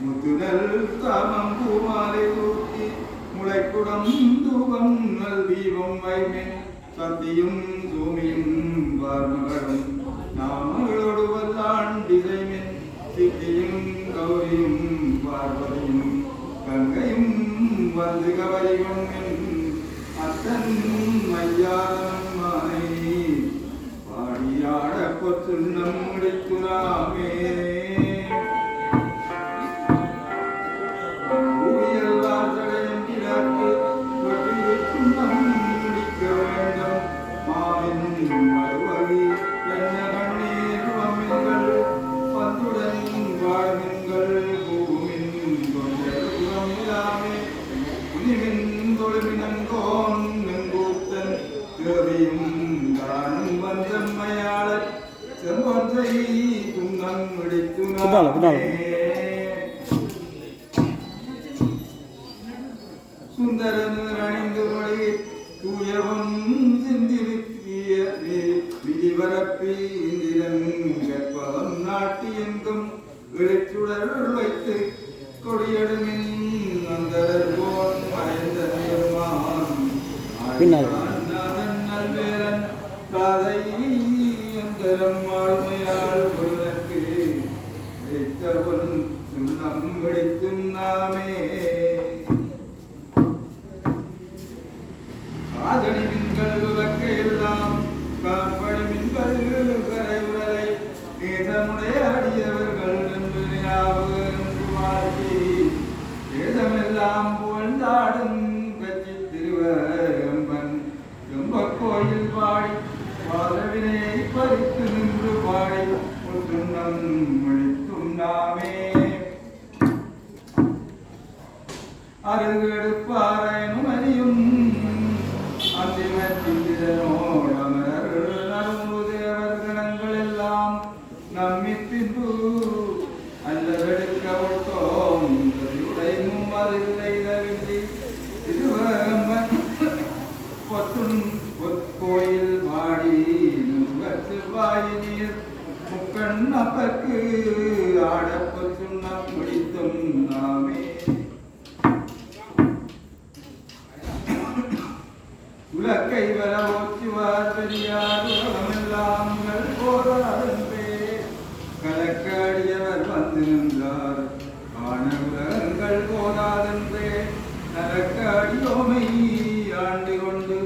മുതുനൽ താമം പൂമാലെ തൂക്കി മുളയ്ക്കുടം ധൂപം ദീപം വൈമൻ സന്ധിയും ഭൂമിയും വാർമകളും നാമങ്ങളോട് വല്ലാണ്ടിതൈമൻ സിദ്ധിയും ഗൗരിയും പാർവതിയും ഗംഗയും വലുത് കവരിയും അത്തൻ മയ്യാളന്മായി പാടിയാടക്കൊത്തുണ്ണം മുടിക്കുറാമേ வந்தம்மையாளர் செம்பொன்றை. சுந்தரனூர் அணிந்து மொழி தூயவன் சிந்திருக்கிய விதிவரப்பி இந்திரன் கற்பகம் நாட்டி எங்கும் வெளிச்சுடர் வைத்து கொடியடுமின் அந்தரர் போன் மறைந்த காதை அந்தரம் வாழ்மையால் ஒருவருக்கு வைத்தவன் சுண்ணம் வெடித்தும் நாமே വിളിത്തുണ്ടാമേ അരുകെടുപ്പാറയണു മരിയും. അന്തിമത്തിനോടാ ആടപ്പൊച്ചുണ്ണം പിടിത്തും നാമേ. ഉലക്കൈവല ഓച്ചുവാർ പെരിയാറുകളമെല്ലാം പോരാതെ കലക്കാടിയവർ വന്നു നിന്നാർ ആണവുലകങ്ങൾ പോരാതെ കലക്കാടിയോമൈ ആണ്ടുകൊണ്ട്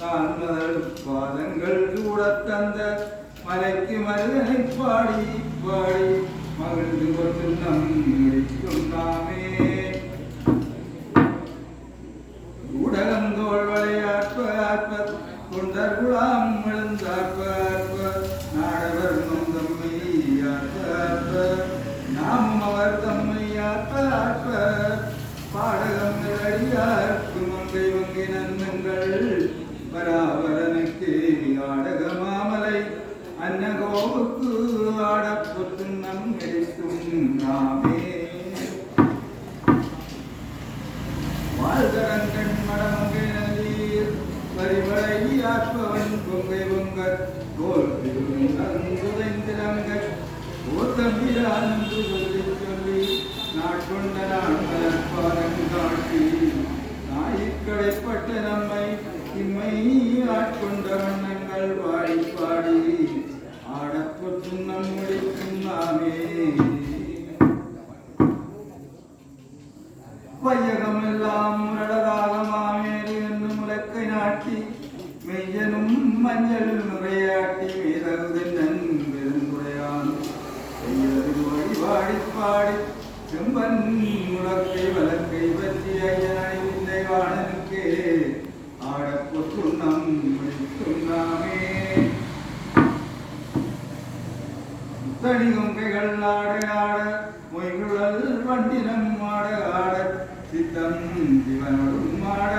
താങ്കൾ പാദങ്ങൾ ചൂടത്തന്ത. മലയ്ക്ക് മരുതനെ പാടി நான் முதல் பாதங்கள் சூடத் தந்த மலைக்கு மருதனை பாடி பாடி மகிழ்ந்து கொண்டு அன்னகோவுக்கு ஆடப்பொத்து நம் எடுக்கும் நாமே. வாழ்கரங்கண் மடமங்கை நல்லீர் பரிமளை ஆற்பவன் பொங்கை பொங்க கோல் திருநங்குதைந்திரங்க சொல்லி சொல்லி நாட்கொண்ட நான் மலர்பாதம் காட்டி நம்மை இம்மை ஆட்கொண்ட வண்ணங்கள் வாடி செய்யது பாடி செம்பன் முழக்கை வழக்கை பற்றி ஐயனை உந்தை வாணனுக்கே ஆடப்பொத்துண்ணம் முடித்துண்ணாமே முத்தடி கொங்கைகள் ஆட ஆட மொய்குழல் வண்டினம் ஆட ஆட. சித்தம் சிவனோடும் ஆட